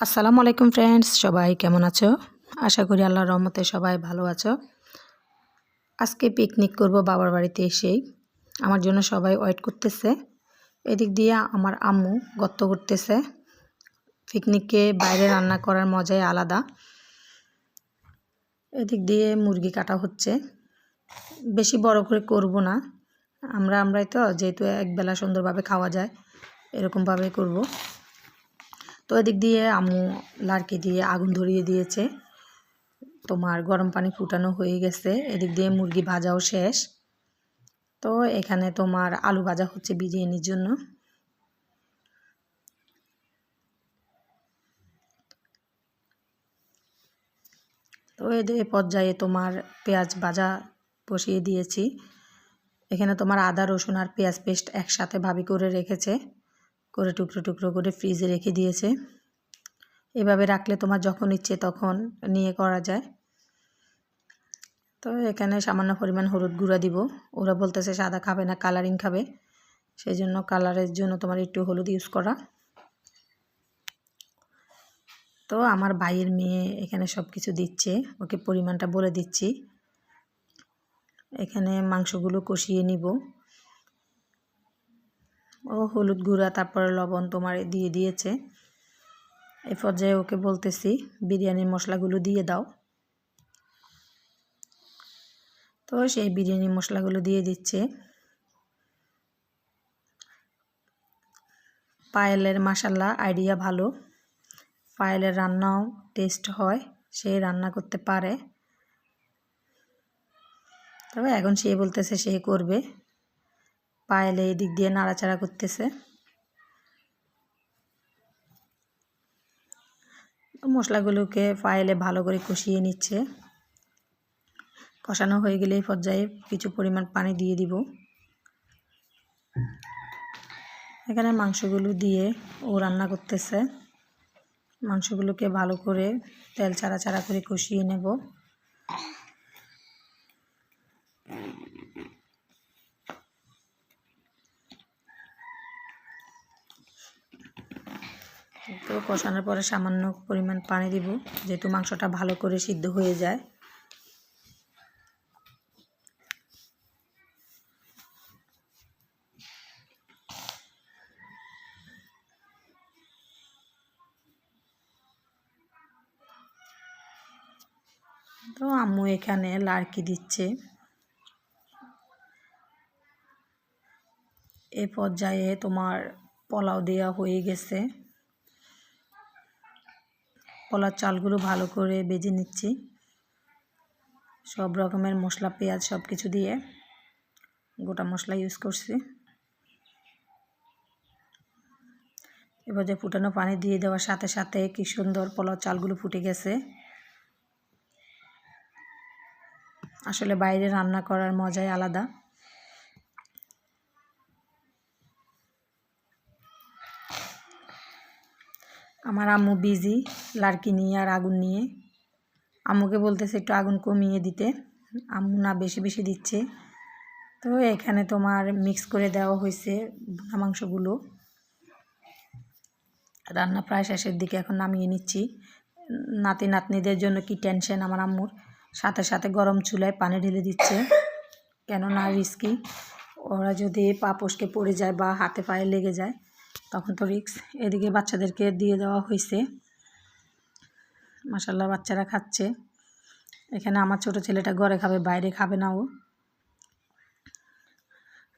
আসসালামু আলাইকুম ফ্রেন্ডস সবাই কেমন আছো? আশা করি আল্লাহর রহমতে সবাই ভালো আছো। আজকে পিকনিক করব বাবার বাড়িতে এসেই। আমার জন্য সবাই ওয়েট করতেছে। এদিক দিয়ে আমার আম্মু গত্ত করতেছে। পিকনিকে বাইরে রান্না করার মজাই আলাদা। এদিক দিয়ে মুরগি কাটা হচ্ছে। বেশি বড় করে করব না। আমরা আমরাই তো, যেহেতু একবেলা সুন্দরভাবে খাওয়া যায় এরকমভাবে করব। তো এদিক দিয়ে আম্মু লাড়কি দিয়ে আগুন ধরিয়ে দিয়েছে। তোমার গরম পানি ফুটানো হয়ে গেছে। এদিক দিয়ে মুরগি ভাজাও শেষ। তো এখানে তোমার আলু ভাজা হচ্ছে বিরিয়ানির জন্য। তো এ পর্যায়ে তোমার পেঁয়াজ ভাজা বসিয়ে দিয়েছি। এখানে তোমার আদা, রসুন আর পেঁয়াজ পেস্ট একসাথে ভাবি করে রেখেছে। করে টুকরো টুকরো করে ফ্রিজে রেখে দিয়েছে। এভাবে রাখলে তোমার যখন ইচ্ছে তখন নিয়ে করা যায়। তো এখানে সামান্য পরিমাণ হলুদ গুঁড়া দিব। ওরা বলতেছে সাদা খাবে না কালারিং খাবে। সেই জন্য কালারের জন্য তোমার একটু হলুদ ইউজ করা। তো আমার ভাইয়ের মেয়ে এখানে সব কিছু দিচ্ছে। ওকে পরিমাণটা বলে দিচ্ছি। এখানে মাংসগুলো কষিয়ে নিব। ও হলুদ গুঁড়া, তারপরে লবণ তোমার দিয়ে দিয়েছে। এই পর্যায়ে ওকে বলতেছি, বিরিয়ানির মশলাগুলো দিয়ে দাও। তো সেই বিরিয়ানি মশলাগুলো দিয়ে দিচ্ছে। পায়েলের মাসাল্লা আইডিয়া ভালো। পায়েলের রান্নাও টেস্ট হয়, সে রান্না করতে পারে। তবে এখন সে বলতেছে সে করবে। পায়েলে এদিক দিয়ে নাড়াচাড়া করতেছে। মশলাগুলোকে পায়েলে ভালো করে কষিয়ে নিচ্ছে। কষানো হয়ে গেলে এই পর্যায়ে কিছু পরিমাণ পানি দিয়ে দিব। এখানে মাংসগুলো দিয়ে ও রান্না করতেছে। মাংসগুলোকে ভালো করে তেল ছাড়া ছাড়া করে কষিয়ে নেব। তো কষানোর পরে সামান্য পরিমাণ পানি দিব, যেহেতু মাংসটা ভালো করে সিদ্ধ হয়ে যায়। তো আম্মু এখানে লাড়কি দিচ্ছে। এ পর্যায়ে তোমার পোলাও দেওয়া হয়ে গেছে। কলার চালগুলো ভালো করে বেজে নিচ্ছি। সব রকমের মশলা, পেঁয়াজ সব কিছু দিয়ে গোটা মশলা ইউজ করছি। এবার যে ফুটানো পানি দিয়ে দেওয়ার সাথে সাথে কি সুন্দর পোলাও চালগুলো ফুটে গেছে। আসলে বাইরে রান্না করার মজাই আলাদা। আমার আম্মু বিজি লাড়কি নিয়ে আর আগুন নিয়ে। আম্মুকে বলতেছে একটু আগুন কমিয়ে দিতে। আম্মু না বেশি বেশি দিচ্ছে। তো এখানে তোমার মিক্স করে দেওয়া হয়েছে মাংসগুলো। রান্না প্রায় শেষের দিকে এখন নামিয়ে নিচ্ছি। নাতি নাতনিদের জন্য কি টেনশন আমার আম্মুর? সাথে সাথে গরম চুলায় পানি ঢেলে দিচ্ছে। কেননা রিস্কি ওরা যদি পাপসকে পড়ে যায় বা হাতে পায়ে লেগে যায় তখন তো রিক্স এদিকে বাচ্চাদেরকে দিয়ে দেওয়া হয়েছে মাসাল্লাহ বাচ্চারা খাচ্ছে। এখানে আমার ছোট ছেলেটা ঘরে খাবে, বাইরে খাবে না ও।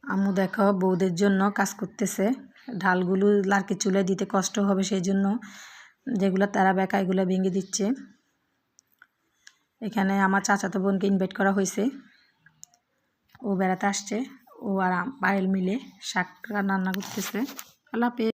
আম্মু দেখো, বউদের জন্য কাজ করতেছে। ঢালগুলো লার্কি চুলে দিতে কষ্ট হবে সেই জন্য যেগুলো তারা বেকা, এগুলো ভেঙে দিচ্ছে। এখানে আমার চাচাতো বোনকে ইনভাইট করা হয়েছে ও বেড়াতে আসছে। ও আর পায়েল মিলে শাক রান্না করতেছে। நல்லா பே